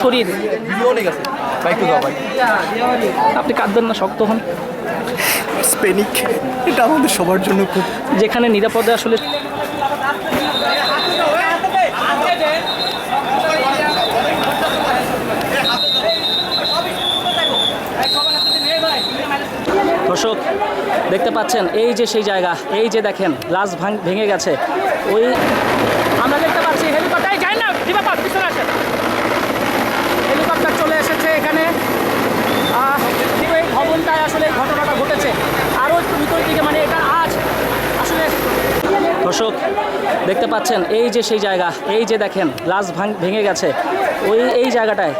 শরীর? আপনি কাঁদবেন না শক্ত হন। স্পেনিক এটা আমাদের সবার জন্য খুব যেখানে নিরাপদে আসলে দর্শক দেখতে পাচ্ছেন এই যে সেই জায়গা এই যে দেখেন লাশ ভাঙ ভেঙে গেছে। ওই আমরা দেখতে পাচ্ছি হেলিকপ্টার যাই না দিবাকর পিছনে আসেন হেলিকপ্টার চলে এসেছে এখানে আহ, ঠিক এই ভবনটায় আসলে এই ঘটনাটা ঘটেছে আরও একটু ভিতর দিকে মানে এটা আজ আসলে দর্শক দেখতে পাচ্ছেন, এই যে সেই জায়গা, এই যে দেখেন ভাঙ ভেঙে গেছে। ওই এই জায়গাটায়।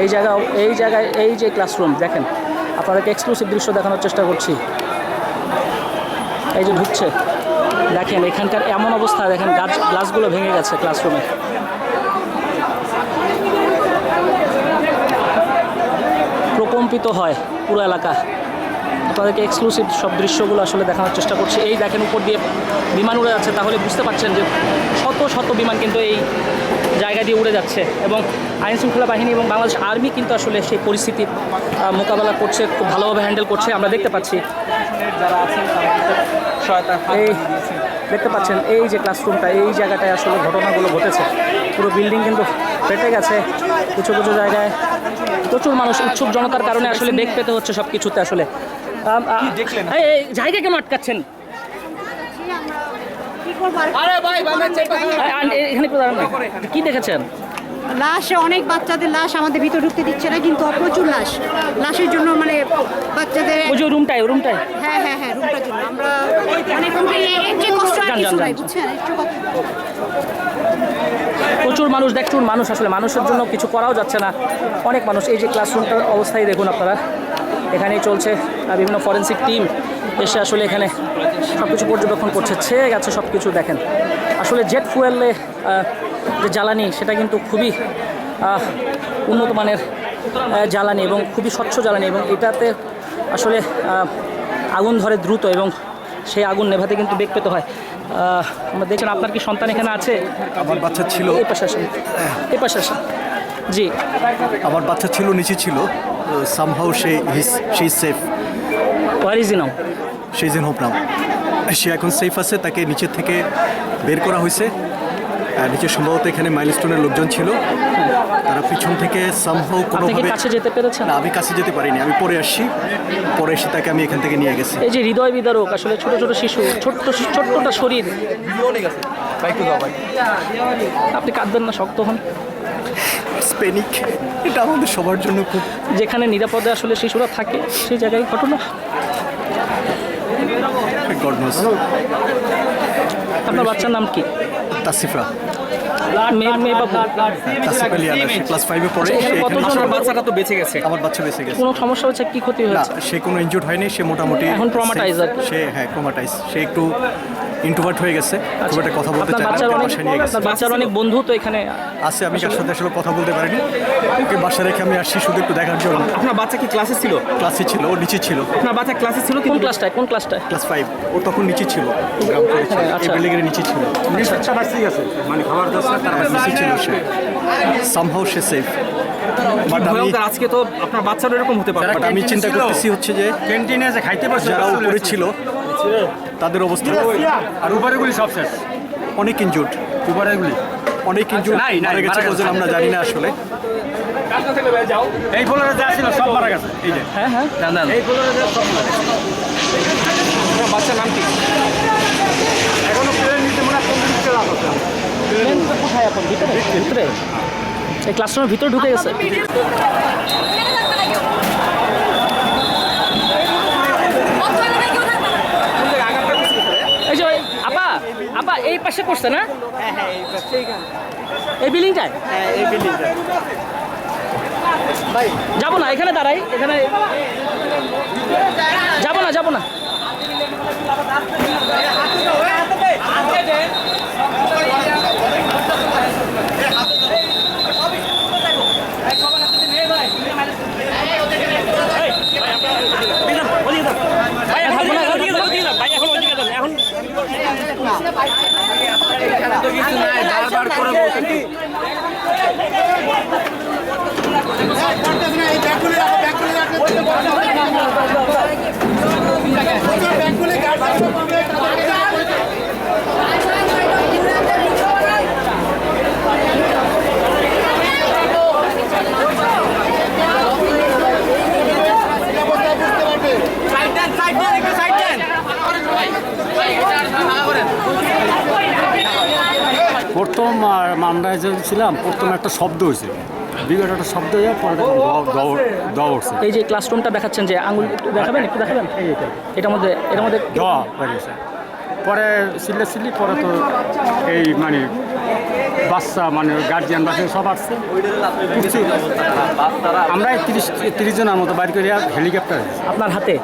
এই জায়গা এই জায়গায় এই যে ক্লাসরুম দেখেন, আপনাদেরকে এক্সক্লুসিভ দৃশ্য দেখানোর চেষ্টা করছি। এই যে ঢুকছে, দেখেন, এখানকার এমন অবস্থা, দেখেন, গাছ গ্লাসগুলো ভেঙে গেছে ক্লাসরুমে প্রকম্পিত হয় পুরো এলাকা। আপনাদেরকে এক্সক্লুসিভ সব দৃশ্যগুলো আসলে দেখানোর চেষ্টা করছি। এই দেখেন উপর দিয়ে বিমান উড়ে যাচ্ছে, তাহলে বুঝতে পারছেন যে শত শত বিমান কিন্তু এই জায়গা দিয়ে উড়ে যাচ্ছে এবং আইন শৃঙ্খলা বাহিনী এবং বাংলাদেশ আর্মি কিন্তু আসলে সেই পরিস্থিতির মোকাবেলা করছে, খুব ভালোভাবে হ্যান্ডেল করছে। আমরা দেখতে পাচ্ছি। এই দেখতে পাচ্ছেন, এই যে ক্লাসরুমটা এই জায়গাটায় আসলে ঘটনাগুলো ঘটেছে। পুরো বিল্ডিং কিন্তু ফেটে গেছে কিছু কিছু জায়গায়। প্রচুর মানুষ, উৎসুক জনতার কারণে আসলে বেগ পেতে হচ্ছে সব কিছুতে আসলে। আম, এই, এই জায়গা কেন আটকাচ্ছেন। কি দেখেছেন? লাশ অনেক বাচ্চাদের লাশ আমাদের ভিতরে ঢুকতে দিচ্ছে না কিন্তু প্রচুর লাশ। লাশের জন্য মানে বাচ্চাদের ওই যে রুমটায় রুমটায় হ্যাঁ হ্যাঁ হ্যাঁ রুমটার জন্য। আমরা মানে কষ্ট আর কিছু নাই বুঝছেন? প্রচুর মানুষ দেখুন মানুষ আসলে। মানুষের জন্য কিছু করাও যাচ্ছে না। অনেক মানুষ এই যে ক্লাসরুমটার অবস্থায় দেখুন আপনারা। এখানেই চলছে বিভিন্ন ফরেন্সিক টিম এসে আসলে এখানে সব কিছু পর্যবেক্ষণ করছে ছেয়ে গেছে সব কিছু দেখেন। আসলে জেট ফুয়েলে যে জ্বালানি সেটা কিন্তু খুবই উন্নত মানের জ্বালানি এবং খুবই স্বচ্ছ জ্বালানি এবং এটাতে আসলে আগুন ধরে দ্রুত এবং সেই আগুন নেভাতে কিন্তু বেগ পেতে হয়। আমরা দেখছেন আপনার কি সন্তান এখানে আছে? আমার বাচ্চা ছিল। এই পাশে আসেন। এই পাশে আসেন। জি। আমার বাচ্চা ছিল নিচে ছিল। সামহাউ সে সে safe war is now she is in hope now সে এখন সেফ আছে তাকে নিচের থেকে বের করা হয়েছে। নিচে সম্ভবত এখানে মাইলস্টোনের লোকজন ছিল। তারা পিছন থেকে সামহাউ আপনি কি কোনোভাবে কাছে যেতে পেরেছেন? না আমি কাছে যেতে পারিনি আমি পরে আসছি। পরে এসে তাকে আমি এখান থেকে নিয়ে গেছি। এই যে হৃদয় বিদারক আসলে ছোট ছোট শিশু ছোট্ট ছোট্টটা শরীর। আপনি কাঁদবেন না শক্ত হন। স্পেনিক এটা আমাদের সবার জন্য খুব যেখানে নিরাপদে আসলে শিশুরা থাকে সেই জায়গায় ঘটনা। আপনার বাচ্চার নাম কি? তাসিফরা। তাসিফ ক্লাস ফাইভে পড়ে সে এখানে এখানে- কতজন বাচ্চাটা তো বেঁচে গেছে? আমার বাচ্চা বেঁচে গেছে। কোনো সমস্যা হচ্ছে? কি ক্ষতি হয়েছে? সে কোনো ইনজুর্ড হয়নি সে মোটামুটি এখন traumatized সে হ্যাঁ ট্রমাটাইজ সে একটু ইন্ট্রোভার্ট হয়ে গেছে। খুব একটা কথা বলতে চায় না বাচ্চার ওকে অনেক বাসায় নিয়ে গেছে। বাচ্চার অনেক বন্ধু তো এখানে আছে আমি কার সাথে আসলে কথা বলতে পারিনি। ওকে বাসা রেখে আমি আসছি শুধু একটু দেখার জন্য। আপনার বাচ্চা কি ক্লাসে ছিল? ক্লাসে ছিল ও নিচে ছিল। আপনার বাচ্চা ক্লাসে ছিল কোন ক্লাসটায় কোন ক্লাসটায় ক্লাস ফাইভ ও তখন নিচে ছিল গ্রাম করেছিল এই আচ্ছা। নিচে ছিল। মানে খাবার সে সামহাউ সে সেফ বাট আমি আজকে তো আপনার বাচ্চারও এরকম হতে পারে। বাট আমি চিন্তা করতেছি হচ্ছে যে ক্যান্টিনে যে খাইতে পারছে যারা উপরে ছিল তাদের অবস্থা আর উপরেগুলি সব শেষ। অনেক ইনজুর্ড উপরেগুলি অনেক ইনজুর্ড নাই, নাই, মারা গেছে কজন আমরা জানি না আসলে। এই ফ্লোরে যা ছিল সব মারা গেছে। এই যে। হ্যাঁ হ্যাঁ। এই ফ্লোরে যা সব মারা গেছে আপনার বাচ্চার নাম কি এখনও প্লেন নিতে মনে হয় পঞ্চাশ টাকা আছে প্লেন কোথায় এখন ভিতরে? ভিতরে। এই ক্লাসরুমের ভিতরে ঢুকে গেছে। এই যে এই পাশে পড়ছে না? এই বিল্ডিংটায়? যাব না, এখানে দাঁড়াই, এখানে যাব না যাব না। কিছু নাই বারবার করে বলছেন প্রথম যে ছিলাম প্রথম একটা শব্দ হয়েছে। বিকট একটা শব্দ হয়ে পরে উঠছে। এই যে ক্লাসরুমটা দেখাচ্ছেন যে আঙুল একটু দেখাবেন একটু দেখাবেন? এটার মধ্যে এটার মধ্যে দোয়া পরে সিলে সিলি পরে তো এই মানে বাচ্চা মানে গার্জিয়ান বাচ্চা সব আসছে। আমরা তিরিশ তিরিশ জনের মতো বাইর করে হেলিকপ্টার আপনার হাতে?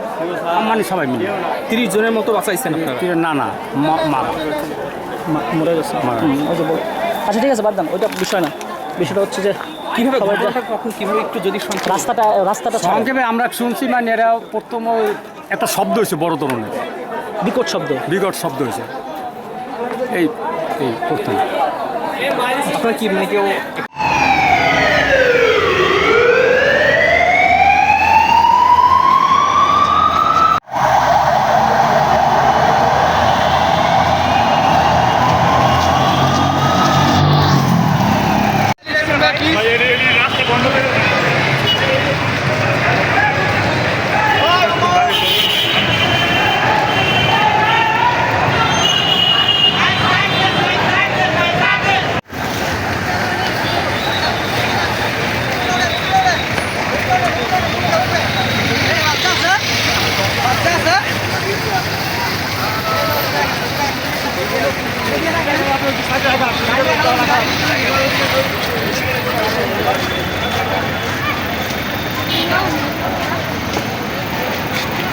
মানে সবাই মিলে। তিরিশ জনের মতো বাঁচাইছেন না না মা- মা। মা- মরে গেছে। মারা বল- আচ্ছা ঠিক আছে বাদ দেন ওইটা বিষয় না। বিষয়টা হচ্ছে যে কীভাবে ঘটনাটা কখন কীভাবে একটু যদি রাস্তাটা রাস্তাটা সংক্ষেপে আমরা শুনছি মানে এরা প্রথম একটা শব্দ হয়েছে বড় ধরনের। বিকট শব্দ। বিকট শব্দ হয়েছে। এই এই প্রথম আপনার কি মানে কেউ Ik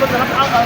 heb er nog een aantal.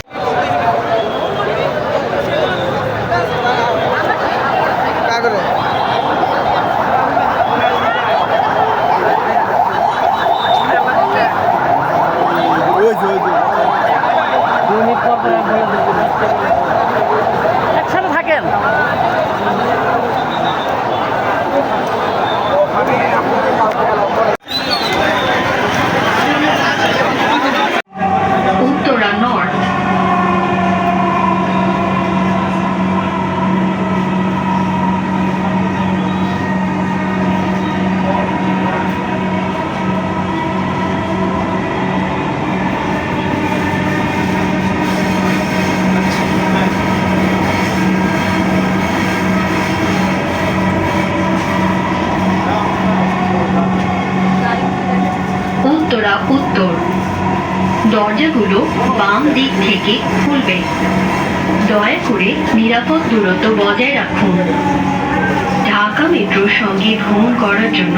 Uttara উত্তর। দরজাগুলো বাম দিক থেকে খুলবে। দয়া করে নিরাপদ দূরত্ব বজায় রাখুন। ঢাকা মেট্রোর সঙ্গে ভ্রমণ করার জন্য